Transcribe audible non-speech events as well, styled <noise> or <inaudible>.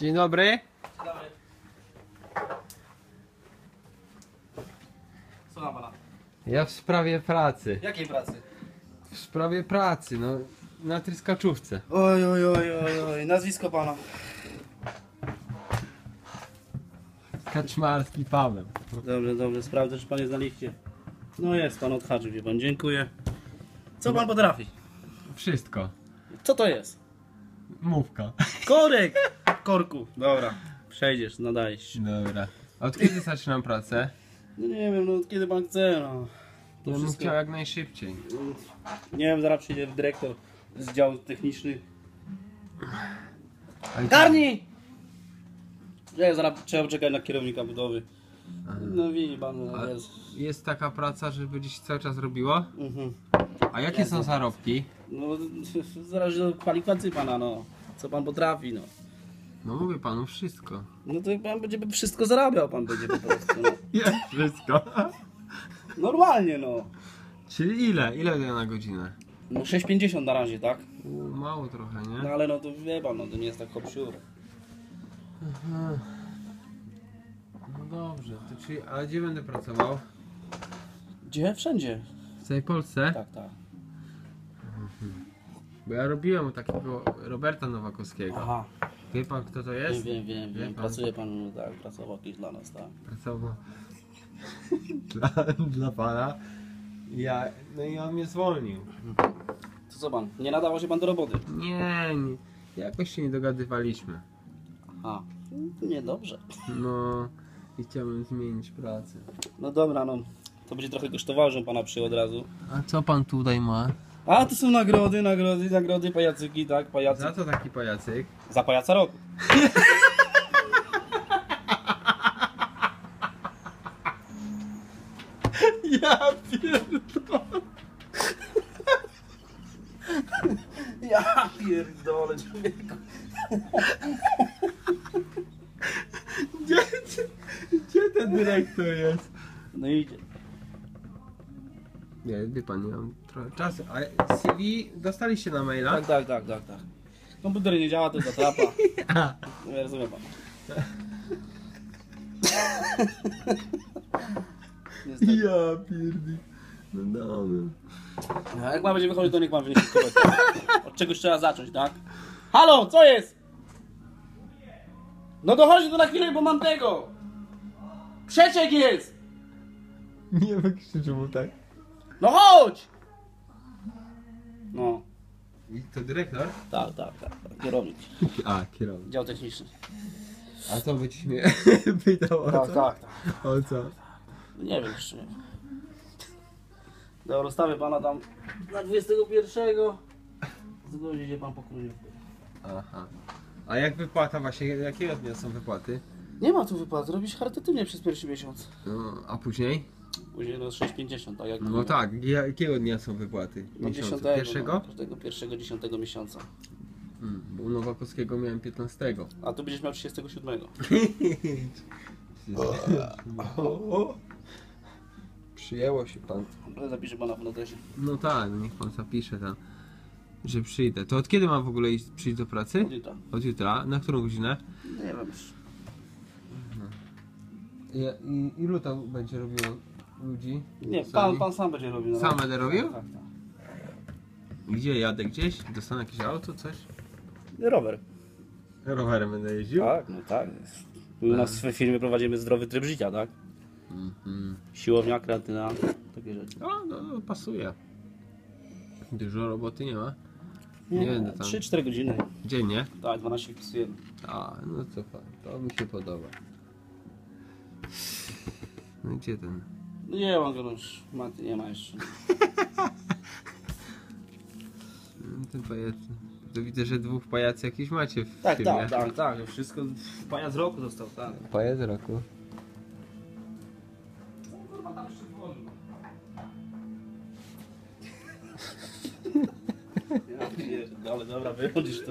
Dzień dobry. Dobry. Słucham pana. Ja w sprawie pracy. Jakiej pracy? W sprawie pracy, no na tryskaczówce. Oj, oj, oj, oj, oj. Nazwisko pana. Kaczmarski Paweł. Dobrze, dobrze. Sprawdzę, czy pan jest na liście. No jest pan odhaczył, wie pan. Dziękuję. Co pan potrafi? Wszystko. Co to jest? Mówka. Korek! Korku. Dobra. Przejdziesz, nadajesz się. Dobra. Od kiedy zaczynam pracę? No nie wiem, no kiedy pan chce, no. To Ja bym wszystko... chciał jak najszybciej. Nie wiem, zaraz przyjdzie dyrektor z działu technicznych. Ale- Garni! Nie, zaraz trzeba poczekać na kierownika budowy. No widzi pan, no jest. jest taka praca, że będzie się cały czas robiło? Mhm. A jakie są zarobki? No <laughs> zależy od kwalifikacji pana, no. Co pan potrafi, no. No mówię panu wszystko. No to pan będzie wszystko zarabiał, pan będzie po prostu, no. <laughs> Wszystko? Normalnie, no. Czyli ile? Ile na godzinę? No 6,50 na razie, tak? U, mało trochę, No nie? ale no to wie pan, no to nie jest tak hop siur. No dobrze, to czyli, a gdzie będę pracował? Gdzie? Wszędzie. W całej Polsce? Tak, tak. Bo ja robiłem u takiego Roberta Nowakowskiego. Aha. Wie pan kto to Wiem, jest? wiem, wiem, Wie wiem. pan? Pracuje pan, tak, pracował kiedyś dla nas, tak. Pracował <laughs> dla, dla pana. Ja, no i on mnie zwolnił. To co pan, nie nadawał się pan do roboty? Nie, nie jakoś się nie dogadywaliśmy. A, niedobrze. No i chciałbym zmienić pracę. No dobra, no. To będzie trochę kosztowało, że pana przyjął od razu. A co pan tutaj ma? A, to są nagrody, nagrody, nagrody, pajacyki, tak, pajacy. Za co taki pajacyk? Za pajaca roku. <laughs> Ja pierdolę. Ja pierdolę, człowieku. Gdzie, gdzie ten dyrektor jest? No idzie. Nie, wie pan, nie mam trochę czasu. A CV dostaliście na maila? Tak, tak, tak, tak, tak. Komputer nie działa, to jest atrapa. <laughs> No, ja rozumiem pan. Niestety. Ja pierdolę. No dobra. A Jak pan będzie wychodzić, to niech pan wyniesie kubek. Od czegoś trzeba zacząć, tak? Halo, co jest? No dochodzi tu na chwilę, bo mam tego. Przeciek jest! Nie wykrzyczę mu tak. No chodź! No, I to dyrektor? tak, tak, tak. tak. Kierownik. A, kierownik. Dział techniczny. A co by ci śmie... <laughs> pytał o Tak, co? tak, tak. O co? Nie wiem jeszcze. nie wiem. Dobra, rozstawię pana tam na 21. Zgodzi się pan po królewku. Aha. A jak wypłata właśnie, jakiego dnia są wypłaty? Nie ma tu wypłat, robisz charytatywnie przez pierwszy miesiąc. No, a później? Później no 6,50, tak jak No tak, jakiego dnia są wypłaty? No Miesiąca? 10, Pierwszego? No, każdego pierwszego, 10 miesiąca. Mm, bo u Nowakowskiego miałem 15. A tu będziesz miał 37. <laughs> Przyjęło się pan. Ale zapiszę pana w notesie. No tak, no niech pan zapisze tam, że przyjdę. To od kiedy mam w ogóle iść, przyjść do pracy? Od jutra. Od jutra. Na którą godzinę? Nie wiem już. I, i, ilu tam będzie robiło ludzi? Nie, pan, pan sam będzie robił. no. Sam będę robił? Tak, tak. Gdzie jadę gdzieś? Dostanę jakieś auto, coś? tak. Rower. Rowerem będę jeździł? Tak, no tak. U nas w firmie prowadzimy zdrowy tryb życia, tak? Mhm. Siłownia, kreatyna, takie rzeczy. O, no, no pasuje. Dużo roboty nie ma. Nie będę tam. 3-4 godziny. Dziennie? Tak, 12 wpisujemy. A, no to fajnie. To mi się podoba. No i gdzie ten? No nie mam go już. Maty nie ma jeszcze. Ten pajac. To widzę, że dwóch pajacy jakiś macie w Tak, firmie. tak, tak, tak. Wszystko pajac roku został, tak. Pajac roku. <laughs> Ja pierdolę, dobra, wychodzisz to.